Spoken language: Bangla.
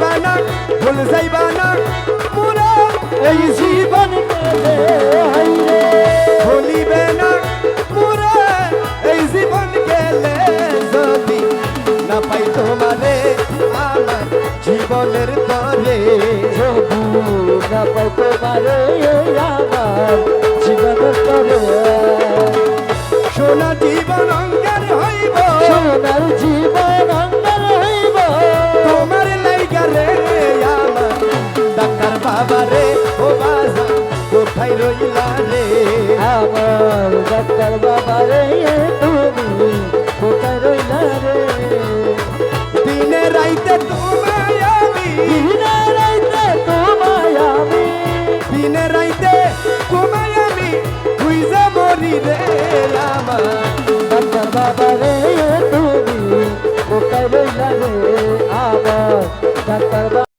যাইবা না ভুল যাইবা না মোরা এই জীবন ভুলিবে না মোরা এই জীবন গেলে যদি না পাই তোমারে আমার জীবনের তরে না পাই তোমারে আমার ডাক্তার বাবা রে ও বাজা কোথায় রইলা রে? আমার ডাক্তার বাবা রে তুমি কোথায় রইলা রে? দিনে রাইতে তোমায় আমি। দিনে রাইতে তোমায় আমি। দিনে রাইতে তোমায় আমি। খুঁজে মরি রে আমার। ডাক্তার বাবা রে তুমি কোথায় রইলা রে? আমার ডাক্তার বাবা